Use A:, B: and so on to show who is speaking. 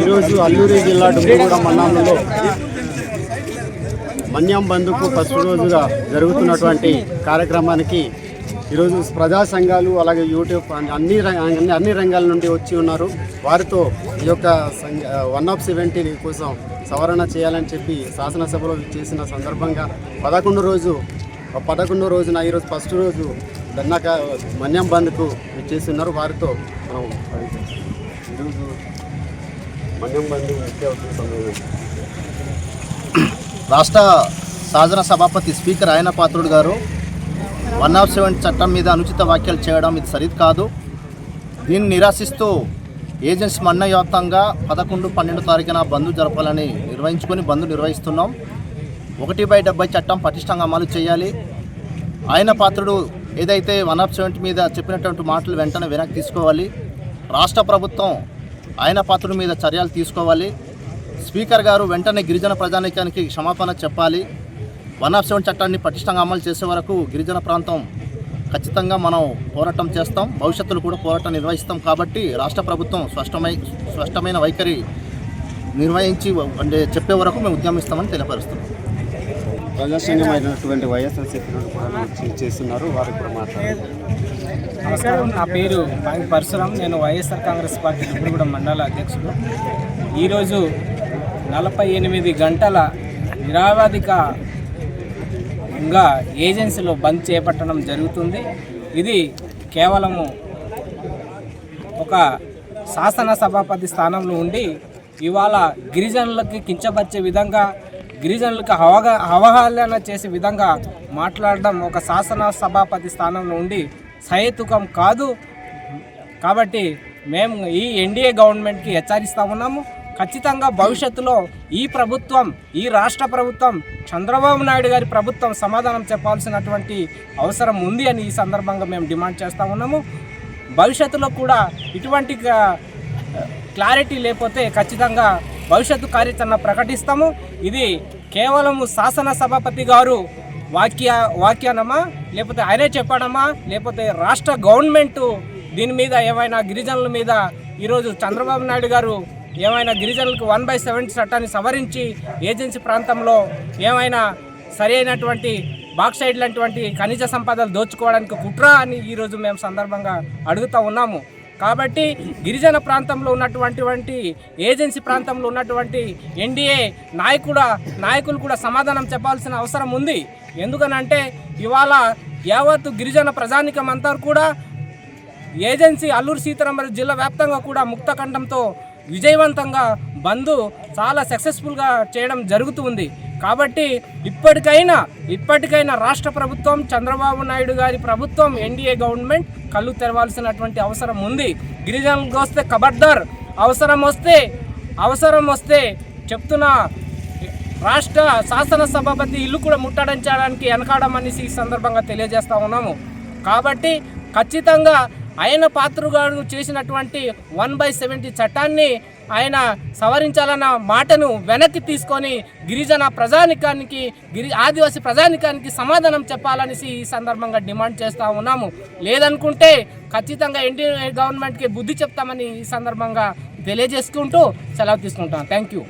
A: ఈరోజు అల్లూరి జిల్లా డుమ్మిగూడ మండలంలో మన్యం బంధుకు ఫస్ట్ రోజుగా జరుగుతున్నటువంటి కార్యక్రమానికి ఈరోజు ప్రజా సంఘాలు అలాగే యూట్యూబ్ అన్ని- అన్ని రంగ- అన్ని అన్ని రంగాల నుండి వచ్చి ఉన్నారు. వారితో ఈ యొక్క వన్ ఆఫ్ సెవెంటీ కోసం సవరణ చేయాలని చెప్పి శాసనసభలో చేసిన సందర్భంగా పదకొండు రోజు పదకొండో రోజున ఈరోజు ఫస్ట్ రోజు ధర్నాక మన్యం బంద్కు చేసి ఉన్నారు. వారితో మనం ఈరోజు
B: రాష్ట్ర శాసన సభాపతి స్పీకర్ ఆయన పాత్రుడు గారు వన్ ఆఫ్ సెవెన్ చట్టం మీద అనుచిత వ్యాఖ్యలు చేయడం ఇది సరిది కాదు. దీన్ని నిరాశిస్తూ ఏజెన్సీ మన్న వ్యాప్తంగా పదకొండు పన్నెండు తారీఖున బంద్ జరపాలని నిర్వహించుకొని బంద్ నిర్వహిస్తున్నాం. ఒకటి బై డెబ్బై చట్టం పటిష్టంగా అమలు చేయాలి. ఆయన పాత్రుడు ఏదైతే వన్ ఆఫ్ సెవెంటీ మీద చెప్పినటువంటి మాటలు వెంటనే వెనక్కి తీసుకోవాలి. రాష్ట్ర ప్రభుత్వం ఆయన పాత్ర మీద చర్యలు తీసుకోవాలి. స్పీకర్ గారు వెంటనే గిరిజన ప్రజానీకానికి క్షమాపణ చెప్పాలి. వన్ ఆఫ్ సెవెన్ చట్టాన్ని పటిష్టంగా అమలు చేసే వరకు గిరిజన ప్రాంతం ఖచ్చితంగా మనం పోరాటం చేస్తాం. భవిష్యత్తులో కూడా పోరాటం నిర్వహిస్తాం కాబట్టి రాష్ట్ర ప్రభుత్వం స్పష్టమై స్పష్టమైన వైఖరి నిర్వహించి అంటే చెప్పే వరకు మేము ఉద్యమిస్తామని తెలియపరుస్తున్నాం.
A: ప్రజాసంఘం అయినటువంటి వైఎస్ఆర్సీపీ నుండి కూడా వచ్చి చేస్తున్నారు. వారికి కూడా మాట్లాడారు
C: నమస్కారం. నా పేరు బాంగి పరశురామ్ నేను వైఎస్ఆర్ కాంగ్రెస్ పార్టీ దుబ్బుగూడ మండల అధ్యక్షుడు. ఈరోజు నలభై ఎనిమిది గంటల నిరావధికంగా ఏజెన్సీలో బంద్ చేపట్టడం జరుగుతుంది. ఇది కేవలము ఒక శాసన సభాపతి స్థానంలో ఉండి ఇవాళ గిరిజనులకి కించపరిచే విధంగా గిరిజనులకు అవగా అవహేళన చేసే విధంగా మాట్లాడడం ఒక శాసన సభాపతి స్థానంలో ఉండి సహేతుకం కాదు. కాబట్టి మేము ఈ ఎన్డీఏ గవర్నమెంట్కి హెచ్చరిస్తా ఉన్నాము. ఖచ్చితంగా భవిష్యత్తులో ఈ ప్రభుత్వం ఈ రాష్ట్ర ప్రభుత్వం చంద్రబాబు నాయుడు గారి ప్రభుత్వం సమాధానం చెప్పాల్సినటువంటి అవసరం ఉంది అని ఈ సందర్భంగా మేము డిమాండ్ చేస్తూ ఉన్నాము. భవిష్యత్తులో కూడా ఇటువంటి క్లారిటీ లేకపోతే ఖచ్చితంగా భవిష్యత్తు కార్యాచరణ ప్రకటిస్తాము. ఇది కేవలము శాసన సభాపతి గారు వాక్య వాక్యానమా? లేకపోతే ఆయనే చెప్పాడమా? లేకపోతే రాష్ట్ర గవర్నమెంట్ దీని మీద ఏమైనా గిరిజనుల మీద ఈరోజు చంద్రబాబు నాయుడు గారు ఏమైనా గిరిజనులకు వన్ బై సెవెంటీ చట్టాన్ని సవరించి ఏజెన్సీ ప్రాంతంలో ఏమైనా సరి అయినటువంటి బాక్సైడ్ లాంటివంటి ఖనిజ సంపదలు దోచుకోవడానికి కుట్ర అని ఈరోజు మేము సందర్భంగా అడుగుతూ ఉన్నాము. కాబట్టి గిరిజన ప్రాంతంలో ఉన్నటువంటి ఏజెన్సీ ప్రాంతంలో ఉన్నటువంటి ఎన్డీఏ నాయకుడ నాయకులు కూడా సమాధానం చెప్పాల్సిన అవసరం ఉంది. ఎందుకనంటే ఇవాళ యావత్తు గిరిజన ప్రజానికం అంతా కూడా ఏజెన్సీ అల్లూరు సీతారామరాజు జిల్లా వ్యాప్తంగా కూడా ముక్తఖండంతో విజయవంతంగా బంద్ చాలా సక్సెస్ఫుల్గా చేయడం జరుగుతుంది కాబట్టి ఇప్పటికైనా ఇప్పటికైనా రాష్ట్ర ప్రభుత్వం చంద్రబాబు నాయుడు గారి ప్రభుత్వం ఎన్డీఏ గవర్నమెంట్ కళ్ళు తెరవాల్సినటువంటి అవసరం ఉంది. గిరిజనులకు వస్తే కబర్దార్ అవసరం వస్తే అవసరం వస్తే చెప్తున్నా రాష్ట్ర శాసనసభాపతి ఇల్లు కూడా ముట్టడించడానికి వెనకాడమనేసి ఈ సందర్భంగా తెలియజేస్తా ఉన్నాము. కాబట్టి ఖచ్చితంగా ఆయన పాత్రగాడు చేసినటువంటి వన్ బై సెవెంటీ చట్టాన్ని ఆయన సవరించాలన్న మాటను వెనక్కి తీసుకొని గిరిజన ప్రజానికానికి గిరి ఆదివాసీ ప్రజానికానికి సమాధానం చెప్పాలనేసి ఈ సందర్భంగా డిమాండ్ చేస్తూ ఉన్నాము. లేదనుకుంటే ఖచ్చితంగా ఎన్డీఏ గవర్నమెంట్కి బుద్ధి చెప్తామని ఈ సందర్భంగా తెలియజేసుకుంటూ సెలవు తీసుకుంటాం థ్యాంక్ యూ